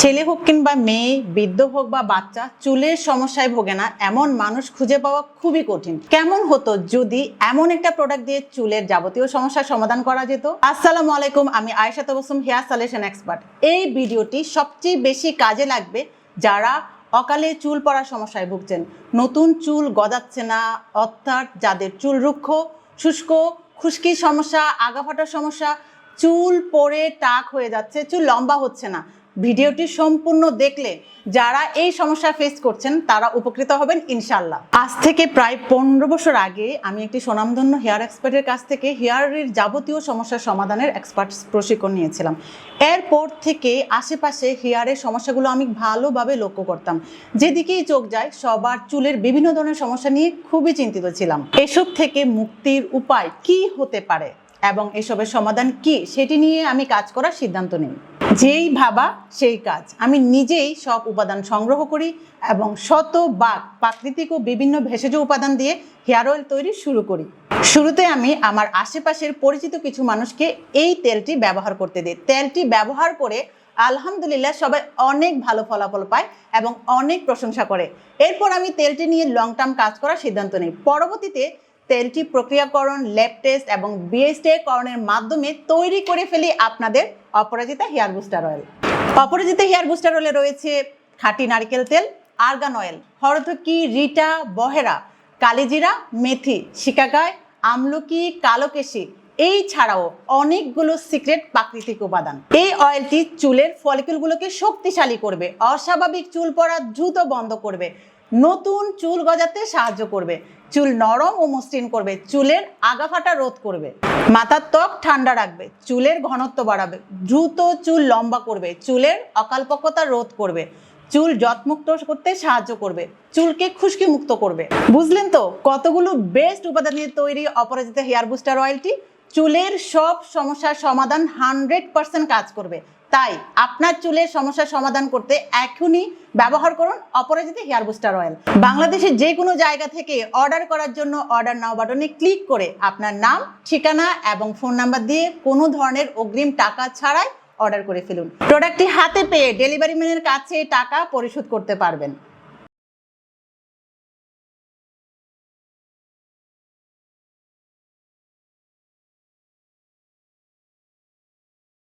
ছেলে হোক কিংবা মেয়ে, বৃদ্ধ হোক বা বাচ্চা, চুলের সমস্যায় ভোগে না, এমন মানুষ খুঁজে পাওয়া খুবই কঠিন। কেমন হতো যদি এমন একটা প্রোডাক্ট দিয়ে চুলের যাবতীয় সমস্যার সমাধান করা যেত? আসসালামু আলাইকুম, আমি Ayesha Tabassum, hair solution expert এই ভিডিওটি সবচেয়ে বেশি কাজে লাগবে যারা অকালে চুল পড়ার সমস্যায় ভুগছেন। নতুন চুল গজাচ্ছে না, অর্থাৎ যাদের চুল রুক্ষ, শুষ্ক, খুশকির সমস্যা, আগা ফাটার সমস্যা, চুল পড়ে টাক হয়ে যাচ্ছে, চুল লম্বা হচ্ছে না। ভিডিওটি সম্পূর্ণ দেখলে যারা এই সমস্যা ফেস করছেন, তারা উপকৃত হবেন ইনশাল্লাহ আজ থেকে প্রায় পনেরো বছর আগে আমি একটি স্বনামধন্য হেয়ার এক্সপার্টের কাছ থেকে হেয়ারের যাবতীয় সমস্যার সমাধানের এক্সপার্ট প্রশিক্ষণ নিয়েছিলাম। এরপর থেকে আশেপাশে হেয়ারের সমস্যাগুলো আমি ভালোভাবে লক্ষ্য করতাম। যেদিকেই চোখ যায়, সবার চুলের বিভিন্ন ধরনের সমস্যা নিয়ে খুবই চিন্তিত ছিলাম। এসব থেকে মুক্তির উপায় কি হতে পারে এবং এসবের সমাধান কি, সেটি নিয়ে আমি কাজ করার সিদ্ধান্ত নিই। যেই ভাবা সেই কাজ। আমি নিজেই সব উপাদান সংগ্রহ করি এবং শত বাক প্রাকৃতিক ও বিভিন্ন ভেষজ উপাদান দিয়ে হেয়ার অয়েল তৈরি শুরু করি। শুরুতে আমি আমার আশেপাশের পরিচিত কিছু মানুষকে এই তেলটি ব্যবহার করতে দিই। তেলটি ব্যবহার করে আলহামদুলিল্লাহ সবাই অনেক ভালো ফলাফল পায় এবং অনেক প্রশংসা করে। এরপর আমি তেলটি নিয়ে লং টার্ম কাজ করার সিদ্ধান্ত নিই। পরবর্তীতে তেলটি প্রক্রিয়াকরণ ল্যাব টেস্ট এবং বিএসটে করণের মাধ্যমে তৈরি করে ফেলি আপনাদের Aparajita hair booster oil. Aparajita hair booster অয়েলে রয়েছে খাঁটি নারকেল তেল আর্গান অয়েল হরথকি রিটা, বহেরা, কালিজিরা, মেথি শিকাকায় আমলকি, কালোকেশি, এই ছাড়াও অনেকগুলো সিক্রেট প্রাকৃতিক উপাদান। এই অয়েলটি চুলের ফলিকুলগুলোকে শক্তিশালী করবে, অস্বাভাবিক চুল পড়া দ্রুত বন্ধ করবে, নতুন চুল গজাতে সাহায্য করবে চুল নরম ও মসৃণ করবে। চুলের আগাফাটা রোধ করবে। মাথার ত্বক ঠান্ডা রাখবে। চুলের ঘনত্ব বাড়াবে। দ্রুত চুল লম্বা করবে। চুলের অকালপক্কতা রোধ করবে। চুল যত্মুক্ত করতে সাহায্য করবে। চুলকে খুশকি মুক্ত করবে। বুঝলেন তো? কতগুলো বেস্ট উপাদান দিয়ে তৈরি অপরাজিতা হেয়ার বুস্টার অয়েলটি চুলের সব সমস্যার সমাধান হান্ড্রেড পার্সেন্ট কাজ করবে। তাই আপনার চুলের সমস্যার সমাধান করতে এখনই ব্যবহার করুন অপরাজিত হেয়ার বুস্টার অয়েল। বাংলাদেশের যে কোনো জায়গা থেকে অর্ডার করার জন্য অর্ডার নাও বাটনে ক্লিক করে আপনার নাম, ঠিকানা এবং ফোন নাম্বার দিয়ে কোনো ধরনের অগ্রিম টাকা ছাড়াই অর্ডার করে ফেলুন। প্রোডাক্টটি হাতে পেয়ে ডেলিভারি ম্যানের কাছে টাকা পরিশোধ করতে পারবেন।